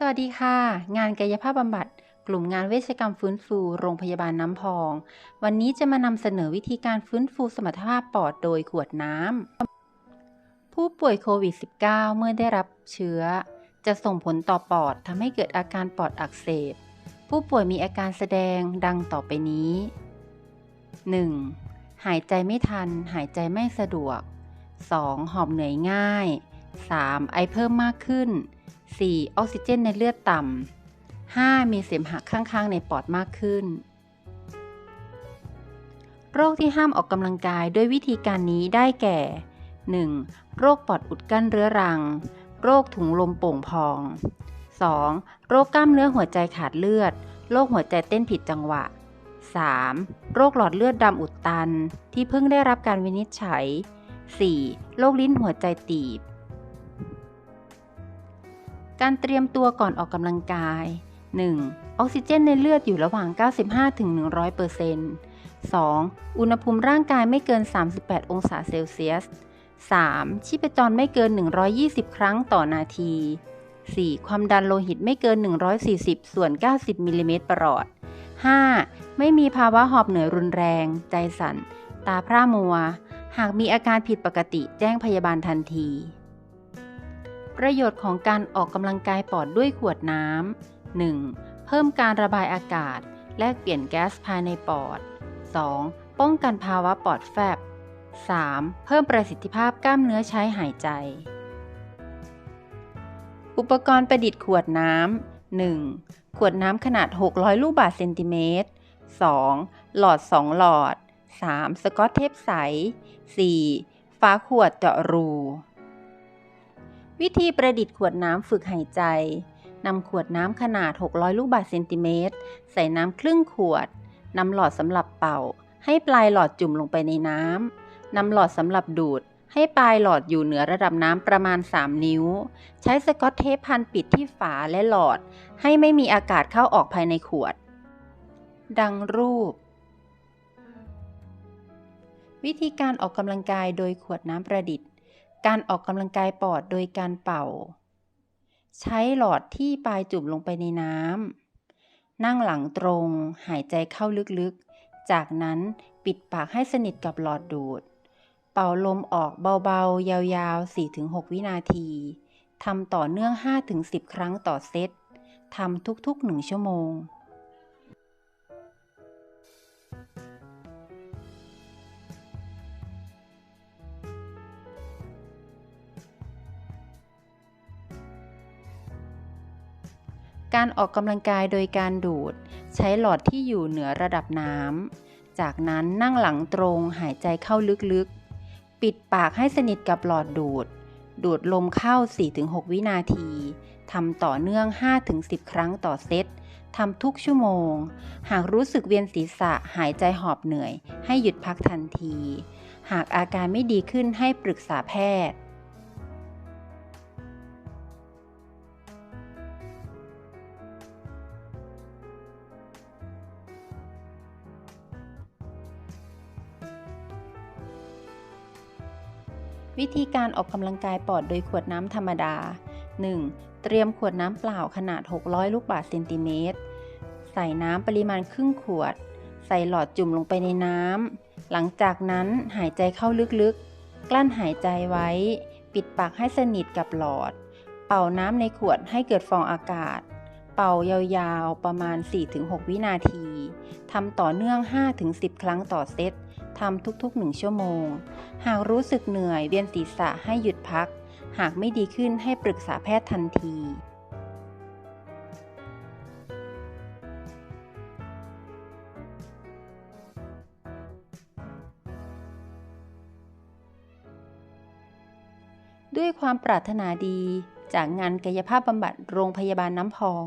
สวัสดีค่ะ งานกายภาพบำบัด กลุ่มงานเวชกรรมฟื้นฟูโรงพยาบาลน้ำพอง วันนี้จะมานำเสนอวิธีการฟื้นฟูสมรรถภาพปอดโดยขวดน้ำผู้ป่วยโควิด -19 เมื่อได้รับเชื้อ จะส่งผลต่อปอดทำให้เกิดอาการปอดอักเสบ ผู้ป่วยมีอาการแสดงดังต่อไปนี้ 1. หายใจไม่ทัน หายใจไม่สะดวก 2. หอบเหนื่อยง่าย 3. ไอเพิ่มมากขึ้น 4. ออกซิเจนในเลือดต่ำ 5. มีเสมหะข้างๆ ในปอดมากขึ้น โรคที่ห้ามออกกำลังกายด้วยวิธีการนี้ได้แก่ 1. โรคปอดอุดกั้นเรื้อรัง โรคถุงลมโป่งพอง 2. โรคกล้ามเนื้อหัวใจขาดเลือด โรคหัวใจเต้นผิดจังหวะ 3. โรคหลอดเลือดดำอุดตันที่เพิ่งได้รับการวินิจฉัย 4. โรคลิ้นหัวใจตีบ การเตรียมตัวก่อนออกกำลังกาย 1. ออกซิเจนในเลือดอยู่ระหว่าง 95-100% 2. อุณหภูมิร่างกายไม่เกิน 38 องศาเซลเซียส 3. ชีพจรไม่เกิน 120 ครั้งต่อนาที 4. ความดันโลหิตไม่เกิน 140 ส่วน 90 มิลลิเมตรประหลอด 5. ไม่มีภาวะหอบเหนื่อยรุนแรง ใจสั่น ตาพร่ามัว หากมีอาการผิดปกติแจ้งพยาบาลทันที ประโยชน์ของการออกกำลังกายปอดด้วยขวดน้ำ 1. เพิ่มการระบายอากาศ แลกเปลี่ยนแก๊สภายในปอด 2. ป้องกันภาวะปอดแฟบ 3. เพิ่มประสิทธิภาพกล้ามเนื้อใช้หายใจ อุปกรณ์ประดิษฐ์ขวดน้ำ 1. ขวดน้ำขนาด 600 ลูกบาศก์เซนติเมตร 2. หลอด 2 หลอด 3. สกอตเทปใส 4. ฝาขวดเจาะรู วิธีประดิษฐ์ขวดน้ำฝึกหายใจ นำขวดน้ำขนาด 600 ลูกบาศก์เซนติเมตร ใส่น้ำครึ่งขวด นำหลอดสำหรับเป่า ให้ปลายหลอดจุ่มลงไปในน้ำ นำหลอดสำหรับดูด ให้ปลายหลอดอยู่เหนือระดับน้ำประมาณ 3 นิ้ว ใช้สกอตเทปพันปิดที่ฝาและหลอด ให้ไม่มีอากาศเข้าออกภายในขวด ดังรูป วิธีการออกกำลังกายโดยขวดน้ำประดิษฐ์ การออกกำลังกายปอดโดยการเป่า ใช้หลอดที่ปลายจุ่มลงไปในน้ำนั่งหลังตรง หายใจเข้าลึกๆ จากนั้นปิดปากให้สนิทกับหลอดดูด เป่าลมออกเบาๆ ยาวๆ 4-6 วินาทีทำต่อเนื่อง 5-10 ครั้งต่อเซตทำทุกๆ 1 ชั่วโมง การออกกำลังกายโดยการดูด ใช้หลอดที่อยู่เหนือระดับน้ำ จากนั้นนั่งหลังตรงหายใจเข้าลึกๆ ปิดปากให้สนิทกับหลอดดูด ดูดลมเข้า 4-6 วินาทีทำต่อเนื่อง 5-10 ครั้งต่อเซตทำทุกชั่วโมง หากรู้สึกเวียนศีรษะหายใจหอบเหนื่อย ให้หยุดพักทันที หากอาการไม่ดีขึ้นให้ปรึกษาแพทย์ วิธีการออกกำลังกายปอดโดยขวดน้ำธรรมดา 1. เตรียมขวดน้ำเปล่าขนาด 600 ลูกบาศก์เซนติเมตร ใส่น้ำปริมาณครึ่งขวด ใส่หลอดจุ่มลงไปในน้ำ หลังจากนั้นหายใจเข้าลึกๆ กลั้นหายใจไว้ ปิดปากให้สนิทกับหลอด เป่าน้ำในขวดให้เกิดฟองอากาศ เป่ายาวๆ ประมาณ 4-6 วินาที ทำต่อเนื่อง 5-10 ครั้งต่อเซต ทำทุกๆ 1 ชั่วโมง หากรู้สึกเหนื่อยเวียนศีรษะให้หยุดพัก หากไม่ดีขึ้นให้ปรึกษาแพทย์ทันทีด้วยความปรารถนาดีจากงานกายภาพบำบัดโรงพยาบาลน้ำพอง